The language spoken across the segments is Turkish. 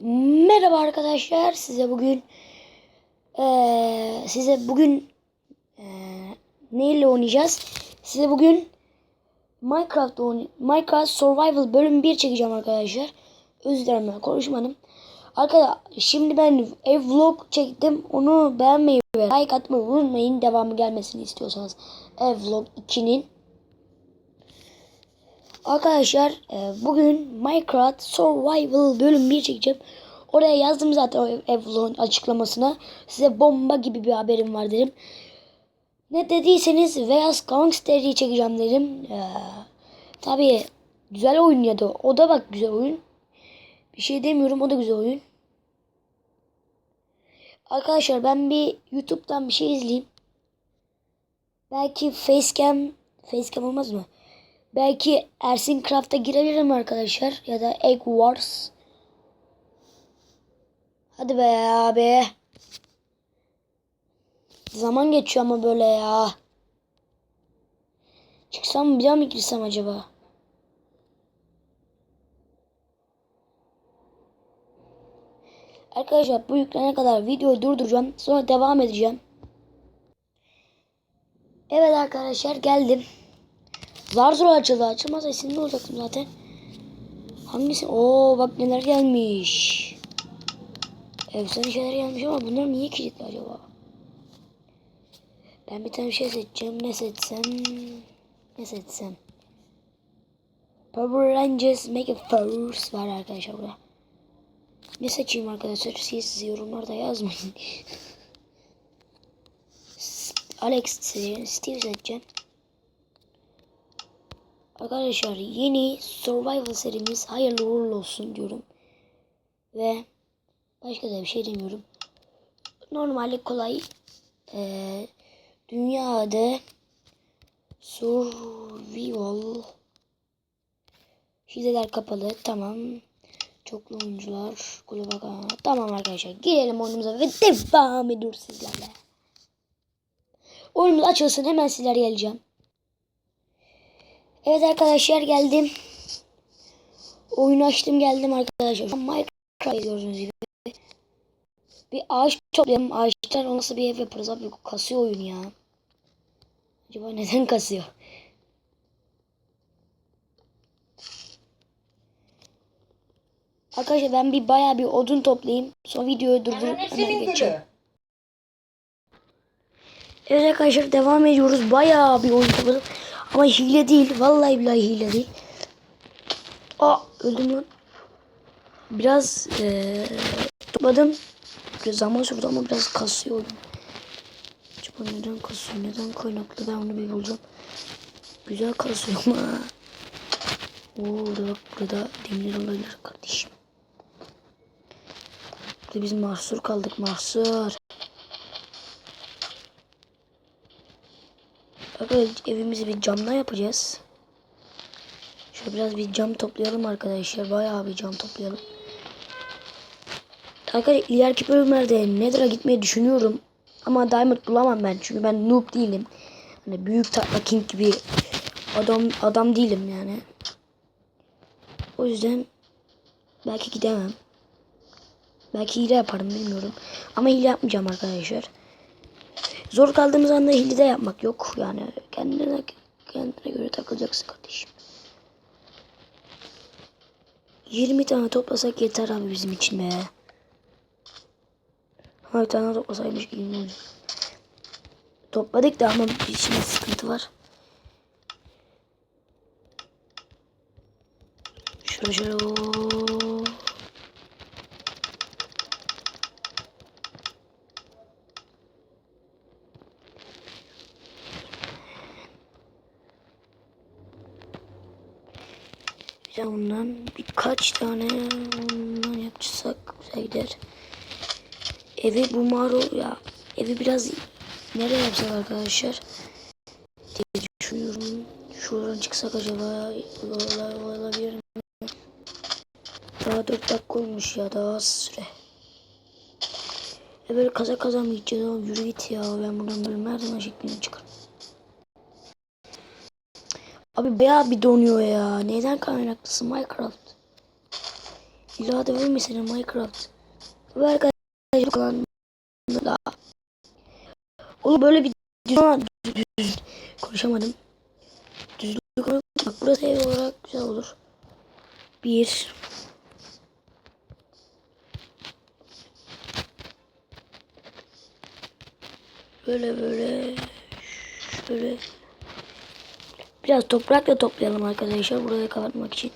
Merhaba arkadaşlar. Size bugün eee, size bugün eee neyle oynayacağız? Size bugün Minecraft Minecraft Survival bölüm 1 çekeceğim arkadaşlar. Özür dilerim ben konuşmadım. Arkadaşlar şimdi ben ev vlog çektim. Onu beğenmeyi ve like atmayı unutmayın. Devamı gelmesini istiyorsanız ev vlog 2'nin. Arkadaşlar e, bugün Minecraft Survival bölüm 1 çekeceğim. Oraya yazdım zaten o ev, ev vlogun açıklamasına. Size bomba gibi bir haberim var dedim. Ne dediyseniz Vegas Gangster'i çekeceğim dedim. Ee, tabii güzel oyun ya da o da bak güzel oyun. Bir şey demiyorum o da güzel oyun. Arkadaşlar ben bir YouTube'dan bir şey izleyeyim. Belki Facecam Facecam olmaz mı? Belki Ersin Craft'a girebilirim arkadaşlar. Ya da Egg Wars. Hadi be abi. Zaman geçiyor ama böyle ya. Çıksam mı bir daha mı girsem acaba? Arkadaşlar bu yüklene kadar videoyu durduracağım. Sonra devam edeceğim. Evet arkadaşlar geldim. Zar zor açıldı. Açılmazsa isimli olacaktım zaten. Hangisi? Oo bak neler gelmiş. Efsane şeyler gelmiş ama bunlar niye kilitli acaba? Ben bir tane şey seçeceğim. Ne seçsem? Ne seçsem? Power Rangers Mega Force var arkadaşlar burada. Ne seçeyim arkadaşlar? Siz yorumlarda yazmayın. Alex, Steve seçeceğim. Arkadaşlar yeni survival serimiz hayırlı uğurlu olsun diyorum. Ve başka da bir şey demiyorum. Normalde kolay ee, dünyada survival hileler kapalı tamam. Çoklu oyuncular kulübe tamam arkadaşlar girelim oyunumuza ve devam ediyoruz sizlerle. Oyunumuz açılsın hemen sizlere geleceğim. Evet arkadaşlar geldim. Oyunu açtım geldim arkadaşlar. Minecraft gördüğünüz gibi. Bir ağaç toplayalım. Ağaçtan nasıl bir ev yaparız abi. Kasıyor oyun ya. Acaba neden kasıyor? Arkadaşlar ben bir bayağı bir odun toplayayım. Sonra videoyu durdurup hemen geçeceğim. Evet arkadaşlar devam ediyoruz. Bayağı bir oyun topladım. Ama hile değil. Vallahi billahi hile değil. Aa öldüm lan. Biraz ee. Biraz zaman sürdü ama biraz kasıyor oyun. Acaba neden kasıyor? Neden kaynaklı? Ben onu bir bulacağım. Güzel kasıyor ama. Oo burada bak burada demir olabilir kardeşim. Burada biz mahsur kaldık mahsur. Arkadaşlar evimizi bir camdan yapacağız. Şöyle biraz bir cam toplayalım arkadaşlar. Bayağı bir cam toplayalım. Arkadaşlar ileriki bölümlerde Nether'a gitmeyi düşünüyorum. Ama Diamond bulamam ben. Çünkü ben noob değilim. Hani büyük tatlı king gibi adam adam değilim yani. O yüzden belki gidemem. Belki hile yaparım bilmiyorum. Ama hile yapmayacağım arkadaşlar. Zor kaldığımız anda hile yapmak yok. Yani kendine kendine göre takılacaksın kardeşim. 20 tane toplasak yeter abi bizim için be. Ha tane toplasaymış iyi olacak. Topladık da ama bir şimdi sıkıntı var. Şöyle şöyle De ondan birkaç tane ondan yapacaksak güzel gider. Evi bu mağara ya evi biraz nereye yapsak arkadaşlar diye düşünüyorum. Şuradan çıksak acaba olabilir mi? Daha 4 dakika olmuş ya daha az süre. E böyle kaza kaza mı gideceğiz oğlum yürü git ya ben buradan böyle merdiven şeklinde çıkarım. Abi bayağı bir donuyor ya. Neden kaynaklısı Minecraft? Silah da var mesela Minecraft. Ve arkadaşlar kalan da. Oğlum böyle bir düz, konuşamadım. Düzlük bak burası ev olarak güzel olur. Bir. Böyle böyle şöyle biraz toprakla toplayalım arkadaşlar burayı kapatmak için.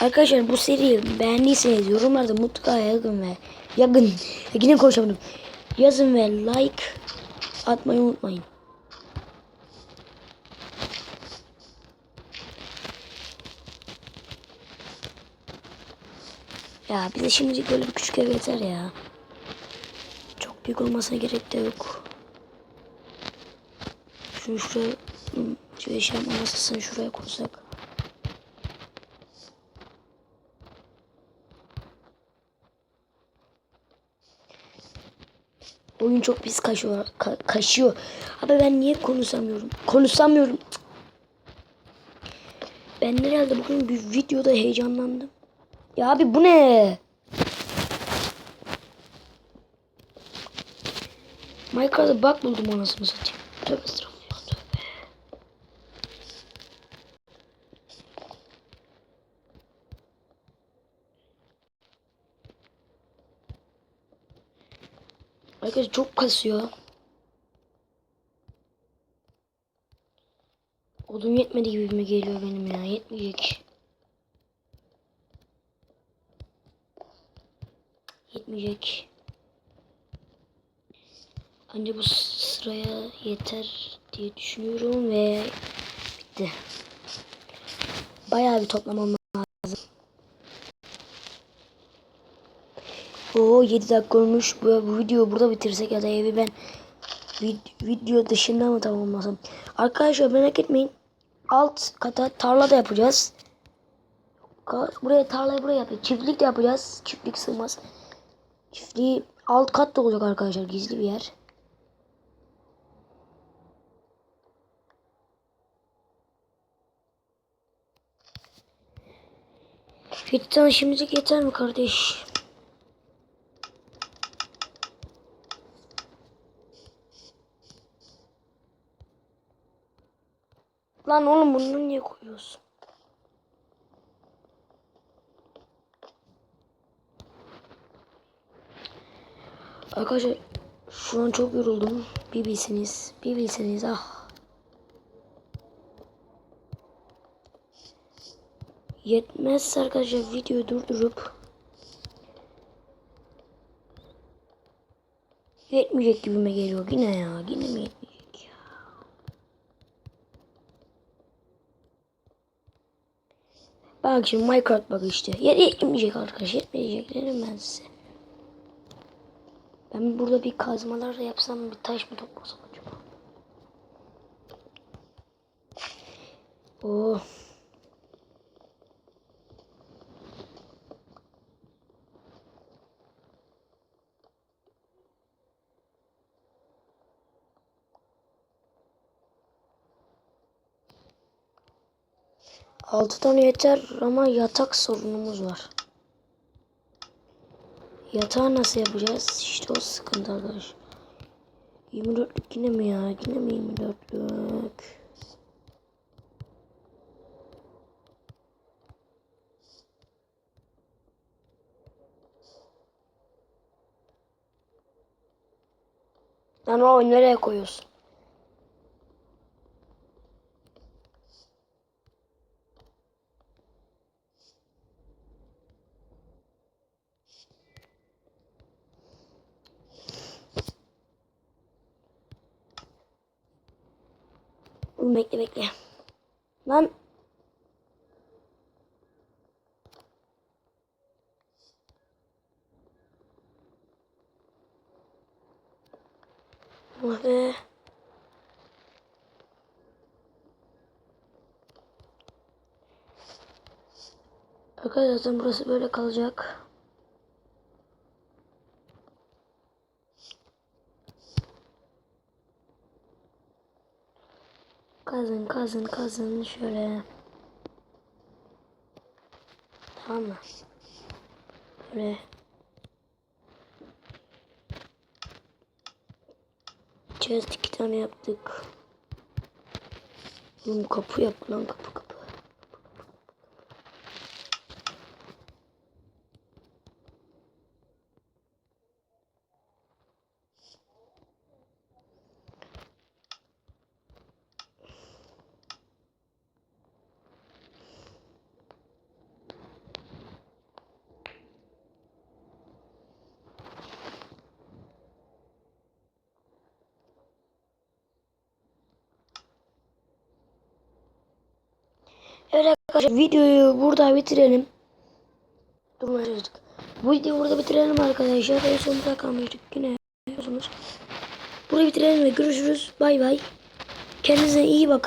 Arkadaşlar bu seriyi beğendiyseniz yorumlarda mutlaka yakın ve yakın yine konuşamadım. Yazın ve like atmayı unutmayın. Ya bize şimdi böyle bir küçük ev yeter ya. Büyük olmasına gerek de yok. Şunu şuraya hmm, şu eşya masasını şuraya koysak. Oyun çok pis kaşıyor. Ka kaşıyor. Abi ben niye konuşamıyorum? Konuşamıyorum. Ben herhalde bugün bir videoda heyecanlandım. Ya abi bu ne? Minecraft'ta bug buldum anasını satayım. Tövbe estağfurullah. Arkadaşlar çok kasıyor. Odun yetmedi gibi mi geliyor benim ya? Yetmeyecek. Yetmeyecek. Anca bu sıraya yeter diye düşünüyorum ve bitti. Bayağı bir toplamam lazım. Oo 7 dakika olmuş. Bu, bu videoyu burada bitirsek ya da evi ben vid video dışında mı tamamlasam? Arkadaşlar merak etmeyin. Alt kata tarla da yapacağız. Buraya tarlayı buraya yapacağız. Çiftlik de yapacağız. Çiftlik sığmaz. Çiftliği alt kat da olacak arkadaşlar. Gizli bir yer. Bir tane şimdilik yeter mi kardeş? Lan oğlum bunu niye koyuyorsun? Arkadaşlar şu an çok yoruldum. Bir bilseniz, bir bilseniz ah. Yetmezse arkadaşlar videoyu durdurup Yetmeyecek gibime geliyor yine ya. Yine mi yetmeyecek ya? Bak şimdi Minecraft bak işte. Yet yetmeyecek arkadaşlar. Yetmeyecek dedim ben size. Ben burada bir kazmalar yapsam bir taş mı toplasam acaba? Oh. Altı tane yeter ama yatak sorunumuz var. Yatağı nasıl yapacağız? İşte o sıkıntı arkadaş. 24'lük yine mi ya? Yine mi 24'lük? Lan o nereye koyuyorsun? Bekle bekle. Lan. Oh be. Arkadaşlar burası böyle kalacak. Kazın kazın kazın şöyle. Tamam mı? Böyle. Chest iki tane yaptık. Oğlum kapı yap lan kapı kapı. Evet arkadaşlar videoyu burada bitirelim. Durmaya çalıştık. Bu videoyu burada bitirelim arkadaşlar. En sonunda kalmıştık yine. Burayı bitirelim ve görüşürüz. Bay bay. Kendinize iyi bakın.